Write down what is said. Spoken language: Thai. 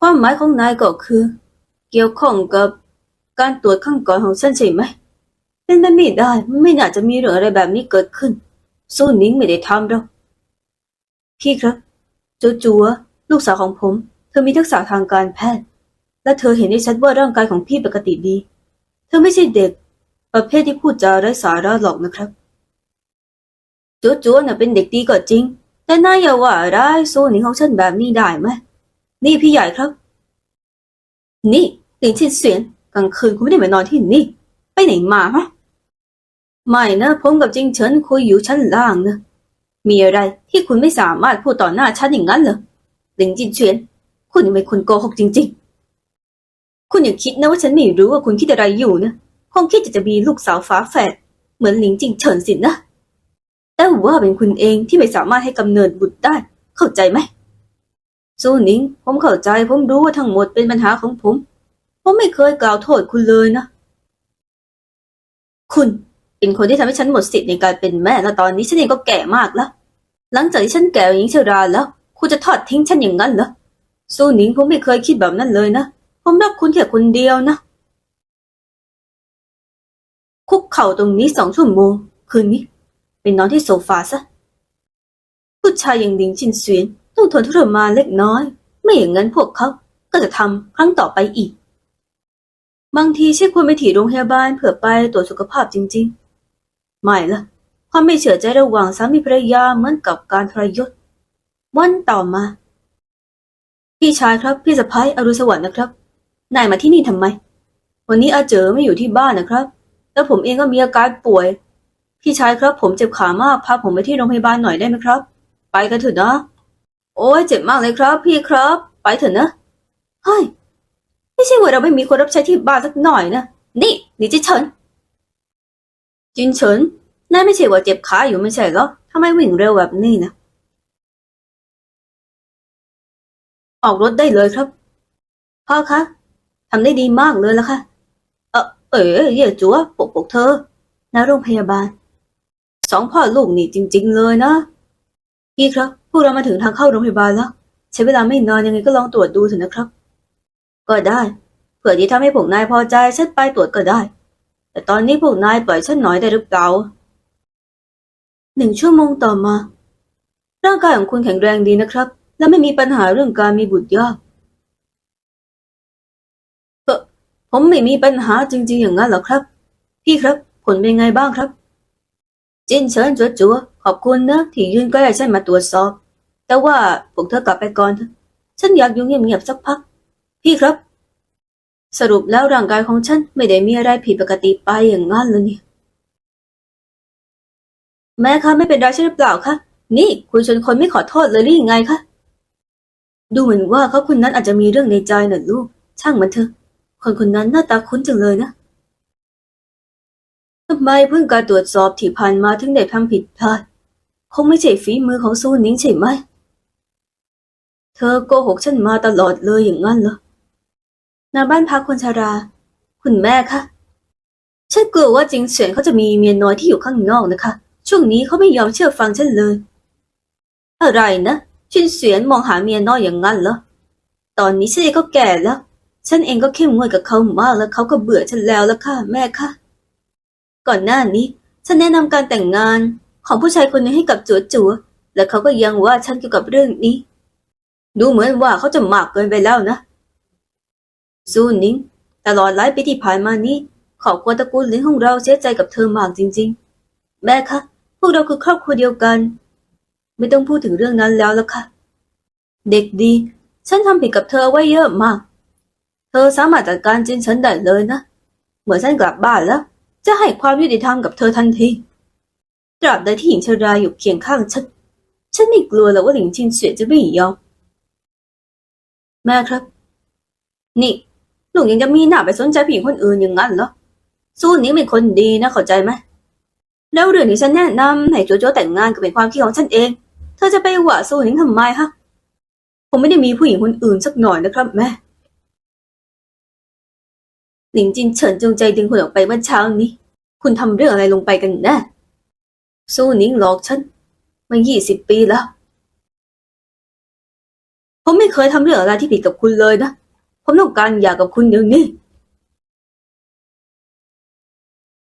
ความหมายของนายก็คือ เกี่ยวข้องกับการตรวจข้างก่อนของฉันใช่ไหมเป็นไปไม่ได้ไม่น่าจะมีเรื่องอะไรแบบนี้เกิดขึ้นสู้นิ้งไม่ได้ทำหรอกพี่ครับจูจัวลูกสาวของผม เธอมีทักษะทางการแพทย์ และเธอเห็นได้ชัดว่าร่างกายของพี่ปกติดี เธอไม่ใช่เด็ก ประเภทที่พูดจาไร้สาระหรอกนะครับจูจัวน่ะเป็นเด็กดีก็จริง แต่นายอย่าว่าร้ายสู้นิ้งของฉันแบบนี้ได้ไหม นี่พี่ใหญ่ครับ นี่หลิงชินเสียนกลางคืนคุณไม่ได้มานอนที่นี่ ไปไหนมาฮะไม่นะผมกับจิงเฉินคุยอยู่ชั้นล่างนะมีอะไรที่คุณไม่สามารถพูดต่อหน้าฉันอย่างนั้นเหรอหลิงจินเฉียน คุณยังเป็นคนโกหกจริง ๆ คุณอย่าคิดนะว่าฉันไม่รู้ว่าคุณคิดอะไรอยู่นะคงคิดจะจะมีลูกสาวฝาแฝดเหมือนหลิงจิงเฉินสินะแต่ว่าเป็นคุณเองที่ไม่สามารถให้กำเนิดบุตรได้ เข้าใจไหม สู้หนิง ผมเข้าใจ ผมรู้ว่าทั้งหมดเป็นปัญหาของผม ผมไม่เคยกล่าวโทษคุณเลยนะ คุณเป็นคนที่ทำให้ฉันหมดสิทธิ์ในการเป็นแม่แล้วตอนนี้ฉันเองก็แก่มากแล้ว หลังจากที่ฉันแก่หญิงชราแล้ว คุณจะทอดทิ้งฉันอย่างนั้นเหรอสู้หนิงผมไม่เคยคิดแบบนั้นเลยนะ ผมรักคุณแค่คนเดียวนะ คุกเข่าตรงนี้สองชั่วโมง คืนนี้ไปนอนที่โซฟาซะ ผู้ชายอย่างหลิงชินเสวียน ต้องทนทุรมานเล็กน้อย ไม่อย่างนั้นพวกเขาก็จะทำครั้งต่อไปอีก บางทีใช่ควรไปถี่โรงพยาบาลเผื่อไปตรวจสุขภาพจริง ๆ ไม่ละความไม่เชื่อใจระหว่างสามีภรรยาเหมือนกับการทรยศ วันต่อมา พี่ชายครับพี่สะพ้ายอรุณสวัสดิ์นะครับ นายมาที่นี่ทำไม วันนี้อาเจอไม่อยู่ที่บ้านนะครับ แล้วผมเองก็มีอาการป่วย พี่ชายครับผมเจ็บขามากพาผมไปที่โรงพยาบาลหน่อยได้ไหมครับ ไปกันเถอะนะ โอ้ยเจ็บมากเลยครับ พี่ครับ ไปเถอะนะเฮ้ยไม่ใช่ว่าเราไม่มีคนรับใช้ที่บ้านสักหน่อยนะนี่นี่จิเฉินจินเฉินนายไม่ใช่ว่าเจ็บขาอยู่ไม่ใช่เหรอทำไมวิ่งเร็วแบบนี้นะออกรถได้เลยครับ พ่อคะทำได้ดีมากเลยละค่ะ เออเอ๋เย่จัวปกปกเธอณโรงพยาบาล สองพ่อลูกนี่จริง ๆ เลยนะ พี่ครับ วกเรามาถึงทางเข้าโรงพยาบาลแล้ว ใช้เวลาไม่นานยังไงก็ลองตรวจดูเถอะนะครับ ก็ได้ เผื่อที่ทำให้พวกนายพอใจฉันไปตรวจก็ได้ แต่ตอนนี้พวกนายปล่อยฉันหน่อยได้หรือเปล่าหนึ่งชั่วโมงต่อมา ร่างกายของคุณแข็งแรงดีนะครับ และไม่มีปัญหาเรื่องการมีบุตรยากเออผมไม่มีปัญหาจริง ๆ อย่างนั้นหรอครับ พี่ครับ ผลเป็นไงบ้างครับ จินเฉินจัวจัวขอบคุณนะที่ยื่นใกล้ฉันมาตรวจสอบ แต่ว่าพวกเธอกลับไปก่อนเถอะฉันอยากอยู่เงียบๆสักพัก พี่ครับ สรุปแล้วร่างกายของฉันไม่ได้มีอะไรผิดปกติไปอย่างนั้นเลยนี่แม่คะไม่เป็นไรใช่หรือเปล่าคะนี่คุณชนคนไม่ขอโทษเลยหรือยังไงคะดูเหมือนว่าเขาคนนั้นอาจจะมีเรื่องในใจน่ะลูก ช่างมันเถอะ คนคนนั้นหน้าตาคุ้นจังเลยนะทำไมเพิ่งการตรวจสอบที่ผ่านมาถึงได้ทำผิดพลาด คงไม่ใช่ฝีมือของซูนิงใช่ไหม เธอโกหกฉันมาตลอดเลยอย่างนั้นเหรอหน้าบ้านพักคนชรา คุณแม่คะฉันกลัวว่าจิงเฉียนเขาจะมีเมียน้อยที่อยู่ข้างนอกนะคะ ช่วงนี้เขาไม่ยอมเชื่อฟังฉันเลย อะไรนะชินเสียนมองหาเมียน้อยอย่างนั้นเหรอตอนนี้ฉันเองก็แก่แล้ว ฉันเองก็เข้มงวดกับเขามากแล้วเขาก็เบื่อฉันแล้วละค่ะ แม่ค่ะก่อนหน้านี้ ฉันแนะนำการแต่งงานของผู้ชายคนหนึงให้กับจัวจัวและเขาก็ยังว่าฉันเกี่ยวกับเรื่องนี้ ดูเหมือนว่าเขาจะมากเกินไปแล้วนะซูนิงตลอดหลายปีที่ผ่านมานี้ครอบครัวตระกูลหลินของเราเสียใจกับเธอมากจริง ๆ แม่คะ พวกเราคือครอบครัวเดียวกัน ไม่ต้องพูดถึงเรื่องนั้นแล้วละค่ะ เด็กดี ฉันทำผิดกับเธอไว้เยอะมาก เธอสามารถจัดการจินฉันได้เลยนะเมื่อฉันกลับบ้านแล้ว จะให้ความยุติธรรมกับเธอทันทีตราบใดที่หญิงชราอยู่เคียงข้างฉัน ฉันไม่กลัวหรอกว่าหลิงชินเสวียจะไม่ยอม แม่ครับ นี่ลูกยังจะมีหน้าไปสนใจผู้หญิงคนอื่นอย่างนั้นเหรอสู้นี้เป็นคนดีนะเข้าใจไหมแล้วเรื่องที่ฉันแนะนำให้โจโจแต่งงานก็เป็นความคิดของฉันเอง เธอจะไปหว่าสู้นิงทำไมฮะผมไม่ได้มีผู้หญิงคนอื่นสักหน่อยนะครับแม่หลิงจินเฉินจงใจดึงคุณออกไปเมื่อเช้านี้ คุณทำเรื่องอะไรลงไปกันแน่สู้นิงหลอกฉันมายี่สิบปีแล้ว ผมไม่เคยทำเรื่องอะไรที่ผิดกับคุณเลยนะ ผมต้องการหย่ากับคุณเดี๋ยวนี้